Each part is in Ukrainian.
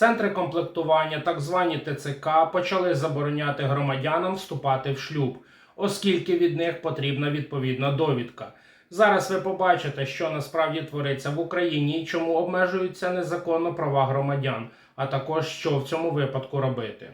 Центри комплектування, так звані ТЦК, почали забороняти громадянам вступати в шлюб, оскільки від них потрібна відповідна довідка. Зараз ви побачите, що насправді твориться в Україні і чому обмежуються незаконно права громадян, а також що в цьому випадку робити.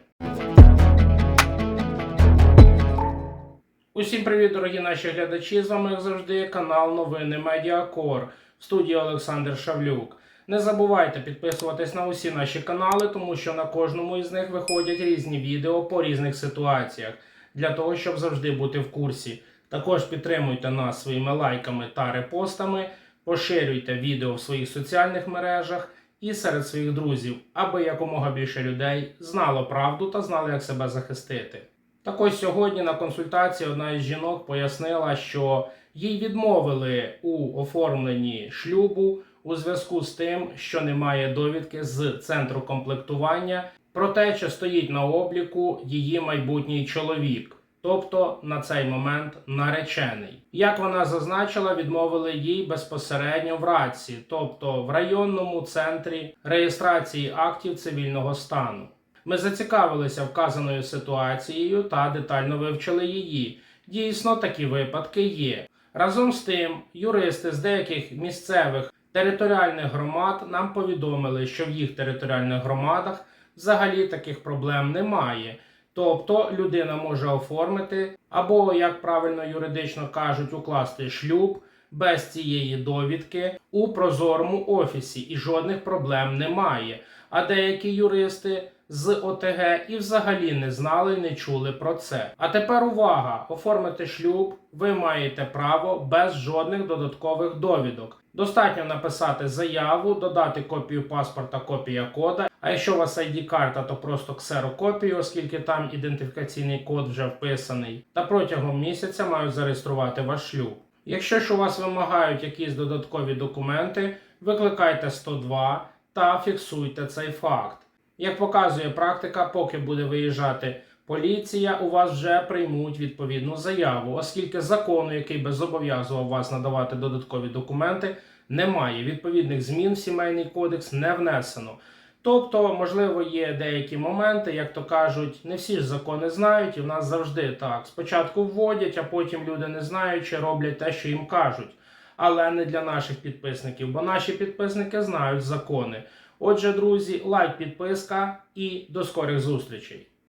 Усім привіт, дорогі наші глядачі! З вами, як завжди, канал Новини Медіакор в студії Олександр Шавлюк. Не забувайте підписуватись на усі наші канали, тому що на кожному із них виходять різні відео по різних ситуаціях для того, щоб завжди бути в курсі. Також підтримуйте нас своїми лайками та репостами, поширюйте відео в своїх соціальних мережах і серед своїх друзів, аби якомога більше людей знало правду та знало, як себе захистити. Так ось сьогодні на консультації одна із жінок пояснила, що їй відмовили у оформленні шлюбу у зв'язку з тим, що немає довідки з центру комплектування про те, чи стоїть на обліку її майбутній чоловік, тобто на цей момент наречений. Як вона зазначила, відмовили їй безпосередньо в РАЦі, тобто в районному центрі реєстрації актів цивільного стану. Ми зацікавилися вказаною ситуацією та детально вивчили її. Дійсно, такі випадки є. Разом з тим, юристи з деяких місцевих територіальних громад нам повідомили, що в їх територіальних громадах взагалі таких проблем немає. Тобто людина може оформити або, як правильно юридично кажуть, укласти шлюб без цієї довідки у прозорому офісі, і жодних проблем немає. А деякі юристи з ОТГ і взагалі не знали, не чули про це. А тепер увага! Оформити шлюб ви маєте право без жодних додаткових довідок. Достатньо написати заяву, додати копію паспорта, копія кода. А якщо у вас ID-карта, то просто ксерокопію, оскільки там ідентифікаційний код вже вписаний. Та протягом місяця мають зареєструвати ваш шлюб. Якщо ж у вас вимагають якісь додаткові документи, викликайте 102 та фіксуйте цей факт. Як показує практика, поки буде виїжджати поліція, у вас вже приймуть відповідну заяву, оскільки закону, який би зобов'язував вас надавати додаткові документи, немає. Відповідних змін в сімейний кодекс не внесено. Тобто, можливо, є деякі моменти, як то кажуть, не всі ж закони знають, і в нас завжди так. Спочатку вводять, а потім люди не знаючи роблять те, що їм кажуть. Але не для наших підписників, бо наші підписники знають закони. Отже, друзі, лайк, підписка і до скорих зустрічей.